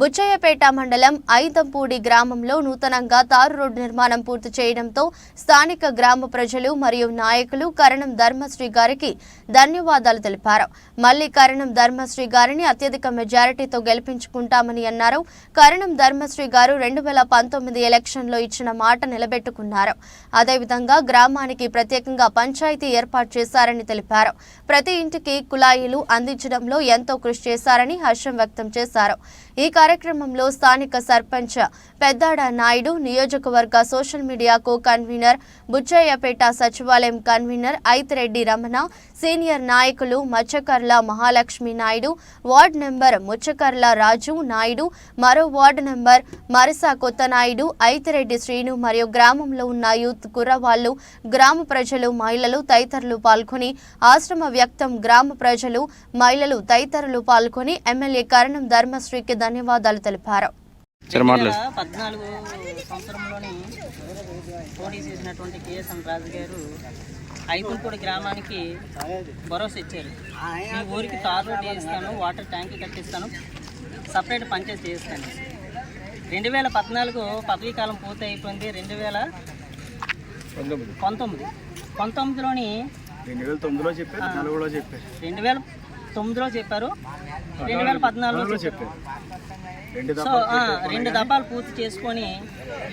బుచ్చయ్యపేట మండలం ఐదంపూడి గ్రామంలో నూతనంగా తారు రోడ్డు నిర్మాణం పూర్తి చేయడంతో స్థానిక గ్రామ ప్రజలు మరియు నాయకులు కరణం ధర్మశ్రీ గారికి ధన్యవాదాలు తెలిపారు. మళ్ళీ కరణం ధర్మశ్రీ గారిని అత్యధిక మెజారిటీతో గెలిపించుకుంటామని అన్నారు. కరణం ధర్మశ్రీ గారు రెండు వేల పంతొమ్మిది ఎలక్షన్లో ఇచ్చిన మాట నిలబెట్టుకున్నారు. అదేవిధంగా గ్రామానికి ప్రత్యేకంగా పంచాయతీ ఏర్పాటు చేశారని తెలిపారు. ప్రతి ఇంటికి కుళాయిలు అందించడంలో ఎంతో కృషి చేశారని హర్షం వ్యక్తం చేశారు. ఈ కార్యక్రమంలో స్థానిక సర్పంచ్ పెద్దాడ నాయుడు నియోజకవర్గ social media co convener Buchayyapeta సచివాలయం కన్వీనర్ ఐతిరెడ్డి రమణ సీనియర్ నాయకులు మచ్చకర్ల మహాలక్ష్మి నాయుడు వార్డు నెంబర్ ముచ్చకర్ల రాజు నాయుడు మరో వార్డు నెంబర్ మరిసా కొత్తనాయుడు ఐతిరెడ్డి శ్రీను మరియు గ్రామంలో ఉన్న యూత్ కుర్రవాళ్ళు గ్రామ ప్రజలు మహిళలు తదితరులు పాల్గొని ఆశ్రమ వ్యక్తం గ్రామ ప్రజలు మహిళలు తదితరులు పాల్గొని ఎమ్మెల్యే కరణం ధర్మశ్రీకి ధన్యవాదాలు తెలిపారు. రెండు వేల పద్నాలుగు సంవత్సరంలోని పోటీ చేసినటువంటి కేఎస్ఎన్ రాజు గారు ఐకుంపూడి గ్రామానికి భరోసా ఇచ్చారు. మీ ఊరికి తార్ రోడ్ వేస్తాను వాటర్ ట్యాంక్ కట్టిస్తాను సపరేట్ పంచాయతీ చేస్తాను రెండు వేల పద్నాలుగు పదవీ కాలం పూర్తి అయిపోయింది రెండు వేల పంతొమ్మిది. పంతొమ్మిదిలోని రెండు వేల తొమ్మిదిలో చెప్పారు. రెండు వేల తొమ్మిదిలో చెప్పారు. రెండు వేల పద్నాలుగులో చెప్పారు. సో రెండు దఫాలు పూర్తి చేసుకొని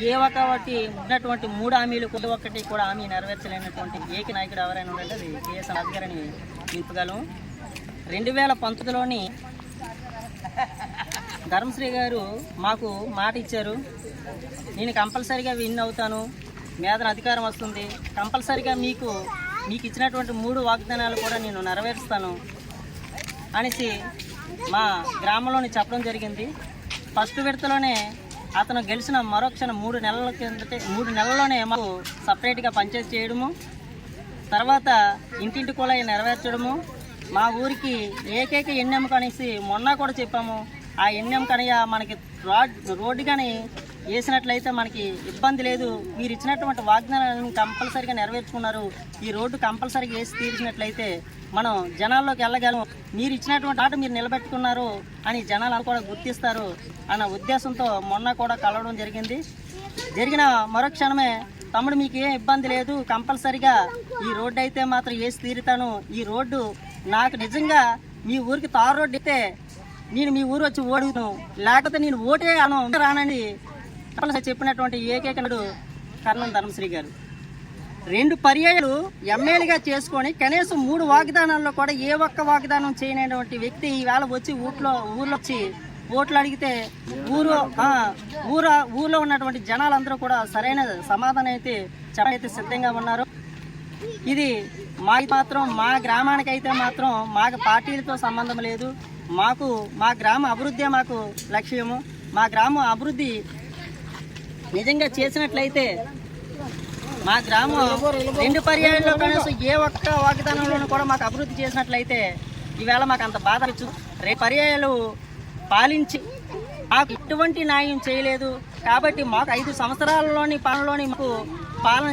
ఏ ఒక్కటి ఉన్నటువంటి మూడు హామీలు కొద్ది ఒక్కటి కూడా హామీ నెరవేర్చలేనటువంటి ఏక నాయకుడు ఎవరైనా ఉందంటే అది కేఎస్ గారని నింపగలం రెండు వేల పంతొమ్మిదిలోని ధర్మశ్రీ గారు మాకు మాట ఇచ్చారు. నేను కంపల్సరీగా విన్ అవుతాను. మేధన అధికారం వస్తుంది. కంపల్సరీగా మీకు మీకు ఇచ్చినటువంటి మూడు వాగ్దానాలు కూడా నేను నెరవేరుస్తాను. అనేసి మా గ్రామంలోని చెప్పడం జరిగింది. ఫస్ట్ విడతలోనే అతను గెలిచిన మరొక్షణ మూడు నెలల కిందటే మూడు నెలల్లోనే మాకు సపరేట్గా పంచాయతీ చేయడము తర్వాత ఇంటింటి కూడా నెరవేర్చడము మా ఊరికి ఏకైక ఎన్నెంకనేసి మొన్న కూడా చెప్పాము. ఆ ఎన్నెంకనయ్య మనకి రోడ్ రోడ్డు కానీ వేసినట్లయితే మనకి ఇబ్బంది లేదు. మీరు ఇచ్చినటువంటి వాగ్దానాలను కంపల్సరిగా నెరవేర్చుకున్నారు. ఈ రోడ్డు కంపల్సరీగా వేసి తీర్చినట్లయితే మనం జనాల్లోకి వెళ్ళగలం. మీరు ఇచ్చినటువంటి ఆట మీరు నిలబెట్టుకున్నారు అని జనాలు కూడా గుర్తిస్తారు అన్న ఉద్దేశంతో మొన్న కూడా కలవడం జరిగింది. జరిగిన మరోక్షణమే తమ్ముడు మీకు ఏ ఇబ్బంది లేదు. కంపల్సరిగా ఈ రోడ్డు అయితే మాత్రం వేసి తీరుతాను. ఈ రోడ్డు నాకు నిజంగా మీ ఊరికి తారు రోడ్డు అయితే నేను మీ ఊరు వచ్చి ఓడుగుతాను లేకపోతే నేను ఓటే అను రానండి కంపల్సరీ చెప్పినటువంటి ఏకైక నటుడు కర్ణం ధర్మశ్రీ గారు. రెండు పర్యాయాలు ఎమ్మెల్యేగా చేసుకొని కనీసం మూడు వాగ్దానాల్లో కూడా ఏ ఒక్క వాగ్దానం చేయనటువంటి వ్యక్తి ఈవేళ వచ్చి ఊట్లో ఊర్లో వచ్చి ఓట్లు అడిగితే ఊరు ఆ, ఊర ఊర్లో ఉన్నటువంటి జనాలందరూ కూడా సరైన సమాధానం అయితే చెప్పైతే సిద్ధంగా ఉన్నారు. ఇది మా మాత్రం మా గ్రామానికి అయితే మాత్రం మాకు పార్టీలతో సంబంధం లేదు. మాకు మా గ్రామ అభివృద్ధి మాకు లక్ష్యము. మా గ్రామం అభివృద్ధి నిజంగా చేసినట్లయితే మా గ్రామం రెండు పర్యాయంలో కనీసం ఏ ఒక్క వాగ్దానంలోనూ కూడా మాకు అభివృద్ధి చేసినట్లయితే ఈవేళ మాకు అంత బాధ వచ్చు. రేపు పర్యాయాలు పాలించి మాకు ఎటువంటి న్యాయం చేయలేదు. కాబట్టి మాకు ఐదు సంవత్సరాలలోని పాలనలోని మాకు పాలన